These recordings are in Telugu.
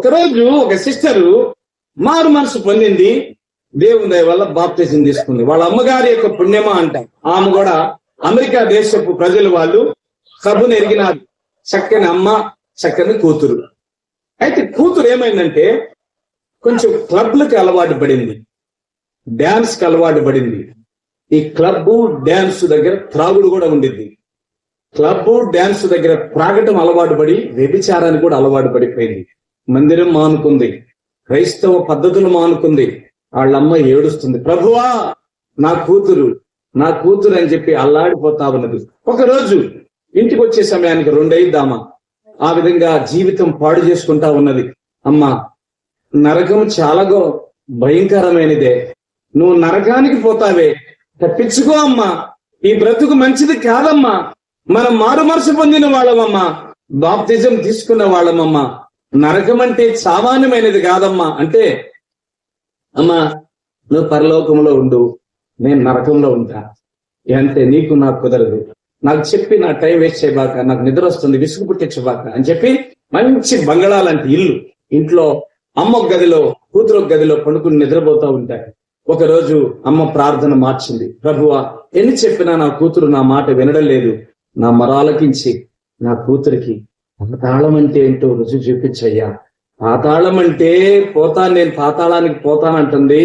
ఒకరోజు ఒక సిస్టరు మారు మనసు పొందింది దేవుని దయ వల్ల బాప్తిజం తీసుకుంది. వాళ్ళ అమ్మగారి యొక్క పుణ్యమా అంట. ఆమె కూడా అమెరికా దేశపు ప్రజలు వాళ్ళు సభను ఎరిగినారు. చక్కని అమ్మ చక్కని కూతురు. అయితే కూతురు ఏమైందంటే కొంచెం క్లబ్లకు అలవాటు పడింది. డ్యాన్స్కి కి అలవాటు పడింది. ఈ క్లబ్ డాన్స్ దగ్గర త్రాగుడు కూడా ఉండిద్ది. క్లబ్ డాన్స్ దగ్గర త్రాగటం అలవాటు పడి వ్యభిచారానికి కూడా అలవాటు పడిపోయింది. మందిరం మానుకుంది. క్రైస్తవ పద్ధతులు మానుకుంది. వాళ్ళమ్మ ఏడుస్తుంది ప్రభువా నా కూతురు నా కూతురు అని చెప్పి అల్లాడిపోతా ఉన్నది. ఒకరోజు ఇంటికి వచ్చే సమయానికి రెండైద్దామా ఆ విధంగా జీవితం పాడు చేసుకుంటా ఉన్నది. అమ్మా నరకం చాలా గో- భయంకరమైనదే. నువ్వు నరకానికి పోతావే. తప్పించుకో అమ్మా. ఈ బ్రతుకు మంచిది కాదమ్మా. మనం మారు మనసు పొందిన వాళ్ళమమ్మా. బాప్తిజం తీసుకున్న వాళ్ళమమ్మా. నరకం అంటే సామాన్యమైనది కాదమ్మా. అంటే అమ్మా నువ్వు పరలోకంలో ఉండు నేను నరకంలో ఉంటా. అంటే నీకు నాకు కుదరదు. నాకు చెప్పి నా టైం వేస్ట్ చేయబాక నాకు నిద్ర వస్తుంది విసుగు పుట్టించబాక అని చెప్పి మంచి బంగళా లాంటి ఇల్లు ఇంట్లో అమ్మ ఒక గదిలో కూతురు ఒక గదిలో పండుకుని నిద్రపోతూ ఉంటాయి. ఒక రోజు అమ్మ ప్రార్థన మార్చింది. ప్రభువా ఎన్ని చెప్పినా నా కూతురు నా మాట వినడం లేదు. నా మరాలకించి నా కూతురికి పాతాళం అంటే ఏంటో రుచి చూపించయ్యా. పాతాళం అంటే పోతాను నేను పాతాళానికి పోతానంటుంది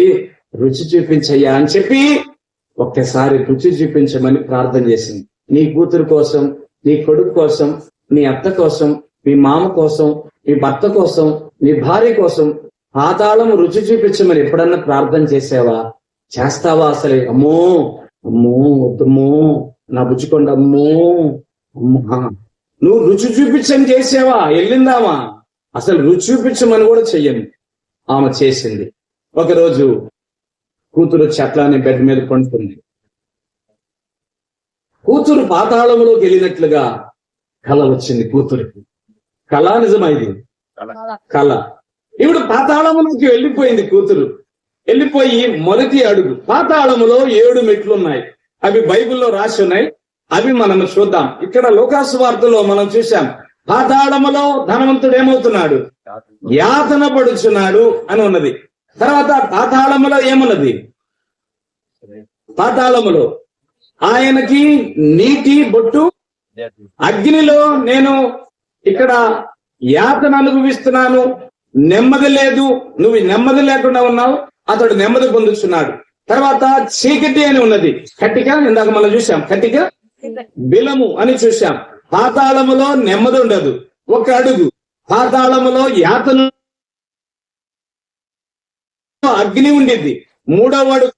రుచి చూపించయ్యా అని చెప్పి ఒక్కసారి రుచి చూపించమని ప్రార్థన చేసింది. నీ కూతురు కోసం నీ కొడుకు కోసం నీ అత్త కోసం మీ మామ కోసం మీ భర్త కోసం నీ భార్య కోసం పాతాళం రుచి చూపించమని ఎప్పుడన్నా ప్రార్థన చేసావా? చేస్తావా అసలే? అమ్మో అమ్మో వద్దమ్మో నా బుజ్జికొండ అమ్మో అమ్మా. నువ్వు రుచి చూపించని చేసావా? వెళ్ళిందామా? అసలు రుచి చూపించమని కూడా చెయ్యను. ఆమె చేసింది. ఒకరోజు కూతురు చెట్లని బెడ్ మీద పండుకుంది. కూతురు పాతాళంలోకి వెళ్ళినట్లుగా కళ వచ్చింది కూతురికి. కళ నిజమైంది. కళ. ఇప్పుడు పాతాళములోకి వెళ్ళిపోయింది కూతురు. వెళ్ళిపోయి మొదటి అడుగు. పాతాళములో ఏడు మెట్లు ఉన్నాయి అవి బైబిల్లో రాసి ఉన్నాయి. అవి మనం చూద్దాం. ఇక్కడ లోకాసు వార్తలో మనం చూసాం పాతాళములో ధనవంతుడు ఏమవుతున్నాడు? యాతన పడుచున్నాడు అని ఉన్నది. తర్వాత పాతాళములో ఏమున్నది? పాతాళములో ఆయనకి నీటి బొట్టు అగ్నిలో నేను ఇక్కడ యాతన అనుభవిస్తున్నాను. నెమ్మది లేదు. నువ్వు నెమ్మది లేకుండా ఉన్నావు. అతడు నెమ్మది పొందుతున్నాడు తర్వాత చీకటి అని ఉన్నది. కట్టిక ఇందాక మనం చూసాం కట్టిక బిలము అని చూశాం. పాతాళములో నెమ్మది ఉండదు. ఒక అడుగు. పాతాళములో యాతను అగ్ని ఉండిద్ది. మూడవ అడుగు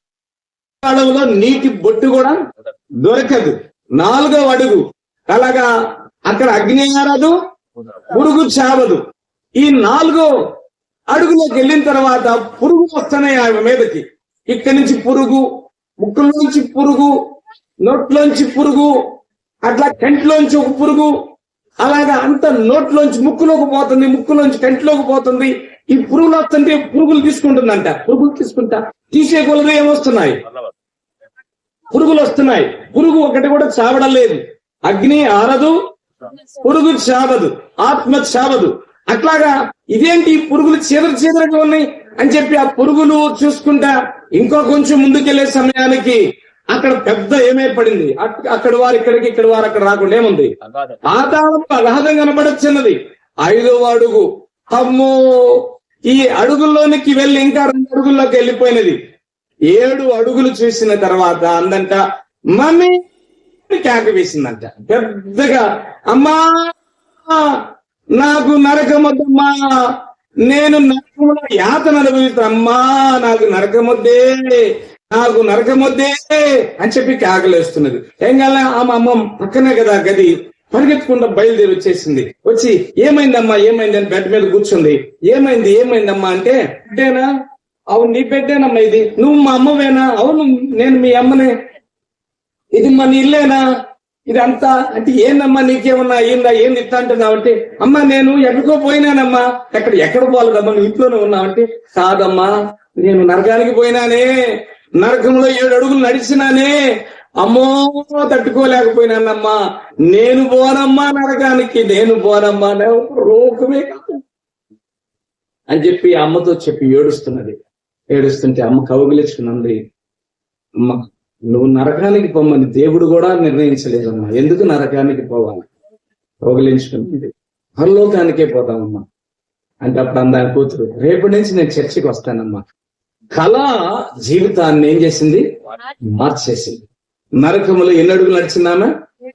పాతాళములో నీటి బొట్టు కూడా దొరకదు. నాలుగవ అడుగు. అలాగా అక్కడ అగ్ని ఆరదు పురుగు చావదు. ఈ నాలుగో అడుగులోకి వెళ్ళిన తర్వాత పురుగు వస్తున్నాయి ఆమె మీదకి. ఇక్కడి నుంచి పురుగు ముక్కులోంచి పురుగు నోట్లోంచి పురుగు అట్లా కంటిలోంచి ఒక పురుగు అలాగా అంత నోట్లోంచి ముక్కులోకి పోతుంది ముక్కులోంచి కంటిలోకి పోతుంది. ఈ పురుగులు వస్తుంటే పురుగులు తీసుకుంటుందంట. పురుగులు తీసుకుంటా తీసే కొలది ఏమొస్తున్నాయి? పురుగులు వస్తున్నాయి. పురుగు ఒకటి కూడా చావడం లేదు అగ్ని ఆరదు పురుగు చావదు ఆత్మ చావదు. అట్లాగా ఇదేంటి పురుగులు చీదర చీదరగా ఉన్నాయి అని చెప్పి ఆ పురుగులు చూసుకుంటా ఇంకో కొంచెం ముందుకెళ్ళే సమయానికి అక్కడ పెద్ద ఏమేర్పడింది అక్- అక్కడ వారు ఇక్కడికి ఇక్కడ వారు అక్కడ రాకుండా ఏముంది? పాతాళం అగాధం కనబడొచ్చిన్నది ఐదో అడుగు. అమ్మో ఈ అడుగుల్లోనికి వెళ్ళి ఇంకా రెండు అడుగుల్లోకి వెళ్ళిపోయినది. ఏడు అడుగులు చూసిన తర్వాత అందంట మమ్మీ కేక వేసిందంట. పెద్దగా అమ్మా నాకు నరకమొద్దమ్మా. నేను నరకములో యాతన అనుభవిస్తాను అమ్మా నాకు నరకమొద్దే. నాకు నరకమొద్దే అని చెప్పి కేకలేస్తున్నది ఏం కాలే ఆమె అమ్మ పక్కనే కదా గది. పరిగెత్తుకుంటూ బయలుదేరి వచ్చేసింది. వచ్చి ఏమైందమ్మా ఏమైంది? అని బెడ్ మీద కూర్చుంది. ఏమైంది ఏమైందమ్మా? అంటే బిడ్డేనా? అవును నీ బిడ్డేనమ్మా ఇది. నువ్వు మా అమ్మవేనా? అవును నేను మీ అమ్మనే. ఇది మన ఇల్లేనా? ఇదంతా అంటే ఏందమ్మా నీకేమన్నా అయ్యిందా? ఏం ఇస్తా అంటున్నావు? అంటే అమ్మా నేను ఎక్కడికో పోయినానమ్మా. ఎక్కడ ఎక్కడ పోలేదమ్మా నువ్వు ఇంట్లోనే ఉన్నావు. అంటే కాదమ్మా నేను నరకానికి పోయినానే. నరకంలో ఏడు అడుగులు నడిచినానే అమ్మో తట్టుకోలేకపోయినానమ్మా. నేను పోనమ్మా నరకానికి నేను పోనమ్మా రోకమే కాదు. అని చెప్పి అమ్మతో చెప్పి ఏడుస్తున్నది. ఏడుస్తుంటే అమ్మ కౌగిలించుకున్నది అమ్మ నువ్వు నరకానికి పొమ్మని దేవుడు కూడా నిర్ణయించలేదమ్మా. ఎందుకు నరకానికి పోవాలి? కౌగిలించుకున్నది పరలోకానికే పోతామమ్మా అంటే అప్పుడు అందా కూతురు రేపటి నుంచి నేను చర్చికి వస్తానమ్మా. కళ జీవితాన్ని ఏం చేసింది? మార్చేసింది. నరకములు ఎన్ని అడుగులు నడిచిందామె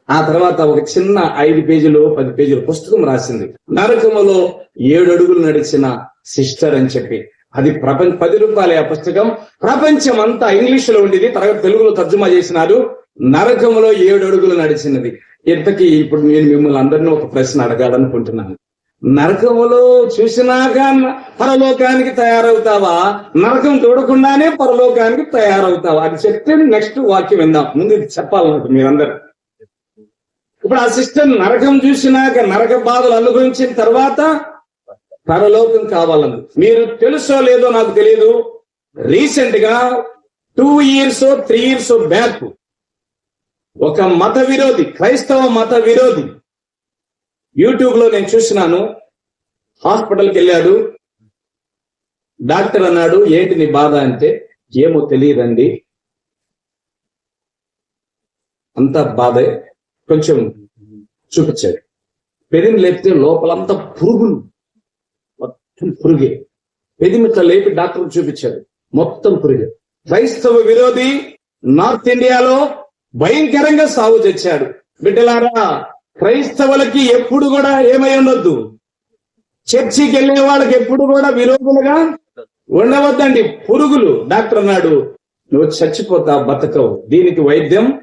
ఆ తర్వాత ఒక చిన్న ఐదు పేజీలు పది పేజీల పుస్తకం రాసింది. నరకములో ఏడు అడుగులు నడిచిన సిస్టర్ అని చెప్పి. అది ప్రపంచ పది రూపాయల ఆ పుస్తకం. ప్రపంచం అంతా ఇంగ్లీష్లో ఉండేది తర్వాత తెలుగులో తర్జుమా చేసినారు. నరకములో ఏడు అడుగులు నడిచినది. ఇంతకీ ఇప్పుడు నేను మిమ్మల్ని అందరినీ ఒక ప్రశ్న అడగాలనుకుంటున్నాను. నరకములో చూసినాక పరలోకానికి తయారవుతావా? నరకం చూడకుండానే పరలోకానికి తయారవుతావా? అది చెప్తే నెక్స్ట్ వాక్యం విందాం. ముందు ఇది చెప్పాలన్నట్టు మీరందరూ. ఇప్పుడు ఆ సిస్టర్ నరకం చూసినాక నరక బాధలు అనుభవించిన తర్వాత పరలోకం కావాలని మీరు తెలుసో లేదో నాకు తెలియదు రీసెంట్గా two years three years back ఒక మత విరోధి క్రైస్తవ మత విరోధి యూట్యూబ్లో నేను చూసినాను హాస్పిటల్కి వెళ్ళాడు. డాక్టర్ అన్నాడు ఏంటి నీ బాధ? అంటే ఏమో తెలియదండి. అంత బాధే. కొంచెం చూపించాడు. పెదిమి లేపితే లోపలంతా పురుగులు. మొత్తం పురుగే. పెదిమిట్ల లేపి డాక్టర్ చూపించాడు. మొత్తం పురుగే. క్రైస్తవ విరోధి నార్త్ ఇండియాలో భయంకరంగా సాగు తెచ్చాడు బిడ్డలారా క్రైస్తవులకి ఎప్పుడు కూడా ఏమై ఉండొద్దు. చర్చికి వెళ్ళే వాళ్ళకి ఎప్పుడు కూడా విరోధులుగా ఉండవద్దండి. పురుగులు. డాక్టర్ అన్నాడు నువ్వు చచ్చిపోతా బతకవు. దీనికి వైద్యం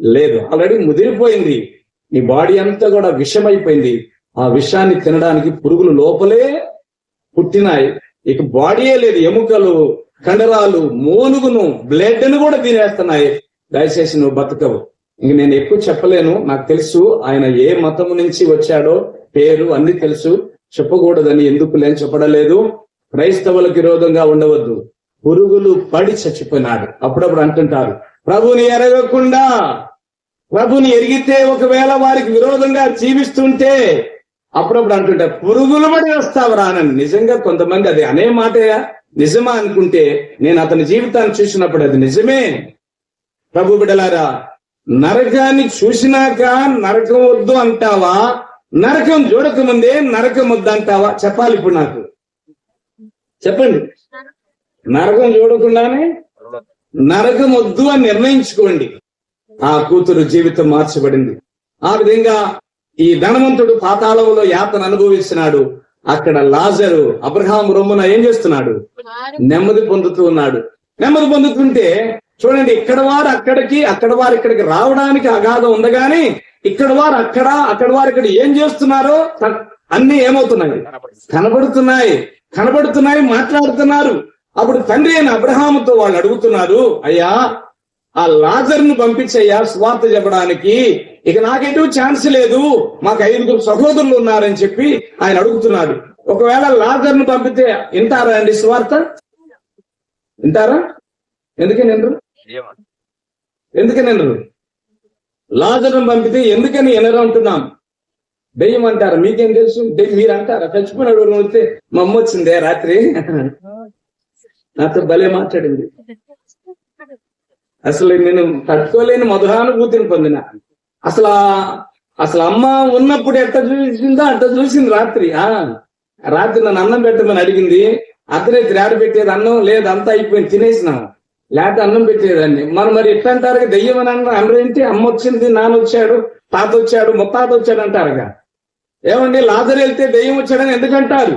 లేదు. ఆల్రెడీ ముదిరిపోయింది. నీ బాడీ అంతా కూడా విషమైపోయింది. ఆ విషాన్ని తినడానికి పురుగులు లోపలే పుట్టినాయి. ఇక బాడీయే లేదు. ఎముకలు కండరాలు మోనుగును బ్లడ్ను కూడా తినేస్తున్నాయి. దయచేసి నువ్వు బతకవు. ఇంక నేను ఎక్కువ చెప్పలేను. నాకు తెలుసు ఆయన ఏ మతం నుంచి వచ్చాడో పేరు అన్ని తెలుసు. చెప్పకూడదని ఎందుకు లేని చెప్పడలేదు. క్రైస్తవులకు విరోధంగా ఉండవద్దు. పురుగులు పడి చచ్చిపోయినాడు. అప్పుడప్పుడు అంటుంటారు ప్రభుని ఎరగకుండా ప్రభుని ఎరిగితే ఒకవేళ వారికి విరోధంగా జీవిస్తుంటే అప్పుడప్పుడు అంటుంటారు పురుగులు పడి వస్తావు రానని నిజంగా కొంతమంది అది అనే మాటయా? నిజమా అనుకుంటే నేను అతని జీవితాన్ని చూసినప్పుడు అది నిజమే. ప్రభు బిడలారా నరకాన్ని చూసినాక నరకం వద్దు అంటావా? నరకం చూడకముందే నరకం వద్దు అంటావా? చెప్పాలి ఇప్పుడు నాకు. చెప్పండి. నరకం చూడకుండానే నరకం వద్దు అని నిర్ణయించుకోండి. ఆ కూతురు జీవితం మార్చబడింది. ఆ విధంగా ఈ ధనవంతుడు పాతాళంలో యాతను అనుభవిస్తున్నాడు. అక్కడ లాజరు అబ్రహాం రొమ్మున ఏం చేస్తున్నాడు? నెమ్మది పొందుతూ ఉన్నాడు. నెమ్మది పొందుతుంటే చూడండి ఇక్కడ వారు అక్కడికి అక్కడ వారు ఇక్కడికి రావడానికి అగాధం ఉంది కానీ ఇక్కడ వారు అక్కడ అక్కడ వారు ఇక్కడ ఏం చేస్తున్నారో అన్ని ఏమవుతున్నాయి? కనబడుతున్నాయి. కనబడుతున్నాయి మాట్లాడుతున్నారు. అప్పుడు తండ్రి అయిన అబ్రహాముతో వాళ్ళు అడుగుతున్నారు అయ్యా ఆ లాజర్ను పంపించయ్యా స్వార్థ చెప్పడానికి. ఇక నాకెటు ఛాన్స్ లేదు. మాకు ఐదుగురు సహోదరులు ఉన్నారని చెప్పి ఆయన అడుగుతున్నాడు ఒకవేళ లాజర్ను పంపితే వింటారా అండి స్వార్థ? వింటారా? ఎందుకని వినరు? ఎందుకని వినరు లాజర్ను పంపితే ఎందుకని వినరు అంటున్నాం? దెయ్యం అంటారు మీకేం తెలుసు? మీరు అంటారా చచ్చిపోయినాడు ఎవరు వస్తే మా అమ్మ వచ్చిందే రాత్రి? నాతో భలే మాట్లాడింది. అసలు నేను తట్టుకోలేని మధురానుభూతిని పొందిన. అసలు అసలు అమ్మ ఉన్నప్పుడు ఎట్ట చూసిందో అట్ట చూసింది రాత్రి. ఆ రాత్రి నన్ను అన్నం పెట్టమని అడిగింది. అతనే త్రాడు పెట్టేది అన్నం లేదు అంతా అయిపోయింది తినేసినాం. లేకపోతే అన్నం పెట్టేదాన్ని. మరి మరి ఎట్లా అంటారు దెయ్యం అని అన్న అనరేంటి అమ్మ వచ్చింది నాన్న వచ్చాడు తాత వచ్చాడు ముత్తాత వచ్చాడు అంటారుగా. ఏమండి? లాజర్ వెళ్తే దెయ్యం వచ్చాడని ఎందుకంటారు?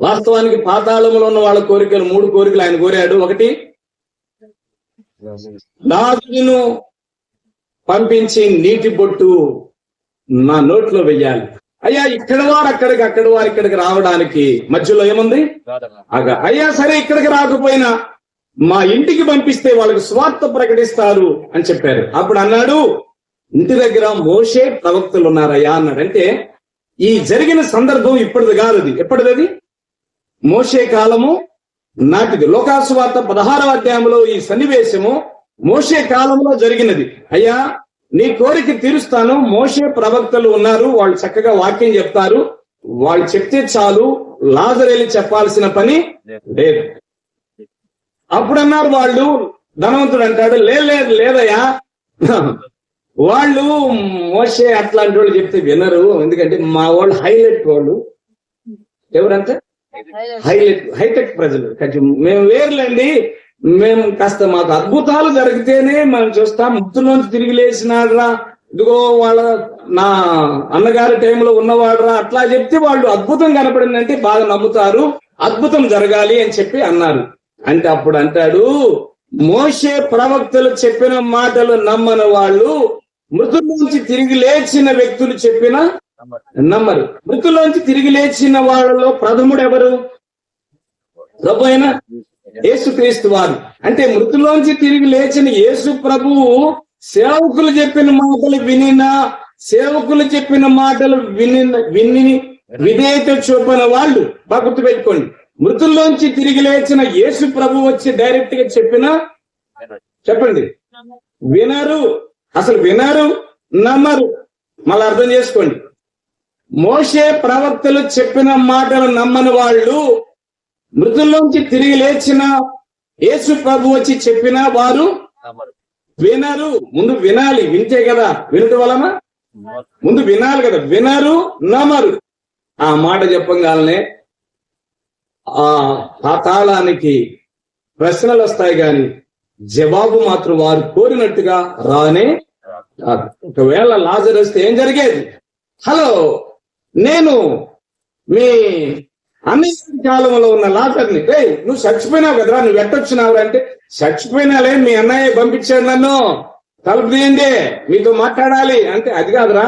వాస్తవానికి పాతాళంలో ఉన్న వాళ్ళ కోరికలు మూడు కోరికలు ఆయన కోరాడు. ఒకటి లాజరును పంపించి నీటి బొట్టు నా నోట్లో వెయ్యాలి. అయ్యా ఇక్కడ వారు అక్కడికి అక్కడ వారు ఇక్కడికి రావడానికి మధ్యలో ఏముంది? అగా అయ్యా సరే ఇక్కడికి రాకపోయినా మా ఇంటికి పంపిస్తే వాళ్ళకి స్వార్థ ప్రకటిస్తారు అని చెప్పారు. అప్పుడు అన్నాడు ఇంటి దగ్గర మోసే ప్రవక్తలు ఉన్నారయ్యా అన్నాడు. అంటే ఈ జరిగిన సందర్భం ఇప్పటిది కాదు అది ఎప్పటిది మోషే కాలము నాటిది. లోకాసువార్త పదహారవ అధ్యాయంలో ఈ సన్నివేశము మోషే కాలంలో జరిగినది. అయ్యా నీ కోరిక తీరుస్తాను. మోషే ప్రవక్తలు ఉన్నారు. వాళ్ళు చక్కగా వాక్యం చెప్తారు. వాళ్ళు చెప్తే చాలు. లాజరేలి చెప్పాల్సిన పని లేదు. అప్పుడన్నారు వాళ్ళు ధనవంతుడు అంటాడు. లేదు లేదయ్యా. వాళ్ళు మోసే అట్లాంటి వాళ్ళు చెప్తే వినరు. ఎందుకంటే మా వాళ్ళు హైలైట్ వాళ్ళు. ఎవరంటే? హైలైట్ హైటెక్ ప్రజలు. కొంచెం మేము వేర్లేండి. మేము కాస్త మాకు అద్భుతాలు జరిగితేనే మనం చూస్తాం. ముత్తులోంచి తిరిగి లేచినాడ్రా. ఇదిగో వాళ్ళ నా అన్నగారి టైంలో ఉన్నవాడురా. అట్లా చెప్తే వాళ్ళు అద్భుతం కనపడిందంటే బాగా నమ్ముతారు. అద్భుతం జరగాలి అని చెప్పి అన్నారు. అంటే అప్పుడు అంటాడు మోషే ప్రవక్తలు చెప్పిన మాటలు నమ్మని వాళ్ళు మృతుల్లోంచి తిరిగి లేచిన వ్యక్తులు చెప్పిన నమ్మరు. మృతుల్లోంచి తిరిగి లేచిన వాళ్ళలో ప్రథముడు ఎవరు? ప్రభు అయిన? యేసుక్రీస్తు వారు. అంటే మృతుల్లోంచి తిరిగి లేచిన యేసు ప్రభువు సేవకులు చెప్పిన మాటలు వినిన సేవకులు చెప్పిన మాటలు విని విని విధేయత చూపిన వాళ్ళు. బాగా గుర్తుపెట్టుకోండి. మృతుల్లోంచి తిరిగి లేచిన యేసు ప్రభు వచ్చి డైరెక్ట్గా చెప్పిన? చెప్పండి. వినరు. అసలు వినరు నమ్మరు. మళ్ళీ అర్థం చేసుకోండి. మోషే ప్రవక్తలు చెప్పిన మాటలు నమ్మని వాళ్ళు మృతుల్లోంచి తిరిగి లేచిన యేసు ప్రభు వచ్చి చెప్పిన వారు వినరు. ముందు వినాలి. వింటే కదా. వినటం వలన? ముందు వినాలి కదా. వినరు నమ్మరు. ఆ మాట చెప్పగానే ఆ పాతాళానికి ప్రశ్నలు వస్తాయి కానీ జవాబు మాత్రం వారు కోరినట్టుగా రానే ఒకవేళ లాజర్ వస్తే ఏం జరిగేది? హలో నేను మీ అన్ని కాలంలో ఉన్న లాజర్ని రే నువ్వు చచ్చిపోయినావు కదరా నువ్వు ఎట్టొచ్చినావు అంటే చచ్చిపోయినాలే మీ అన్నయ్య పంపించాడు నన్ను. తలుపు తీయండి మీతో మాట్లాడాలి. అంటే అది కాదురా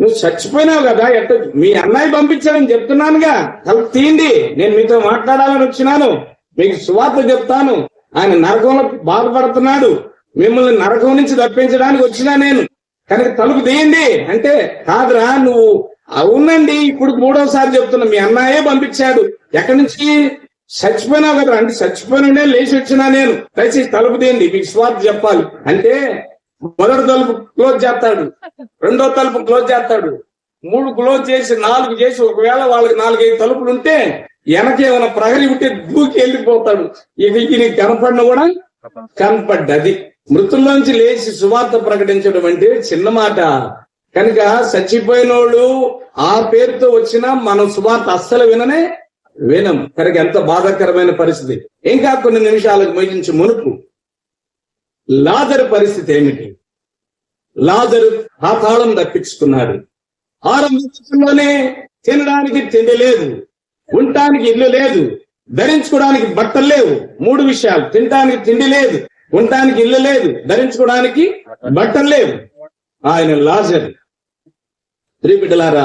నువ్వు చచ్చిపోయినావు కదా ఎట్ట మీ అన్నయ్య పంపించాడని చెప్తున్నానుగా. తలుపు తీయండి నేను మీతో మాట్లాడాలని వచ్చినాను. మీకు సువార్త చెప్తాను. ఆయన నరకంలో బాధపడుతున్నాడు. మిమ్మల్ని నరకం నుంచి తప్పించడానికి వచ్చినా నేను. కనుక తలుపు తీయండి. అంటే కాదురా నువ్వు అవునండి ఇప్పుడు మూడోసారి చెప్తున్నా మీ అన్నయ్యే పంపించాడు. ఎక్కడి నుంచి? చచ్చిపోయినావు కదా అంటే చచ్చిపోయిన లేచి వచ్చినా నేను. దయచేసి తలుపు తీయండి మీకు స్వార్థ చెప్పాలి. అంటే మొదటి తలుపు క్లోజ్ చేస్తాడు. రెండో తలుపు క్లోజ్ చేస్తాడు. మూడు క్లోజ్ చేసి నాలుగు చేసి ఒకవేళ వాళ్ళకి నాలుగైదు తలుపులు ఉంటే వెనకేమైనా ప్రహరి ప్రహరీ ఉంటే దూకి వెళ్ళిపోతాడు. ఇక ఈయన కనపడిన కూడా కనపడ్డది. మృతుల్లోంచి లేచి సువార్త ప్రకటించడం అంటే చిన్న మాట. కనుక చచ్చిపోయినోడు ఆ పేరుతో వచ్చినా మనం సువార్త అస్సలు విననే వినం. కనుక ఎంత బాధాకరమైన పరిస్థితి. ఇంకా కొన్ని నిమిషాలకు ముగించి మునుపు లాజరు పరిస్థితి ఏమిటి? లాజరు పాతాళం తప్పించుకున్నాడు ఆరంభంలోనే తినడానికి తిండి లేదు ఉండటానికి ఇల్లు లేదు ధరించుకోవడానికి బట్టలు లేవు మూడు విషయాలు. తినడానికి తిండి లేదు ఉండటానికి ఇల్లు లేదు ధరించుకోవడానికి బట్టలు లేవు. ఆయన లాజర్. స్త్రీ బిడ్డలారా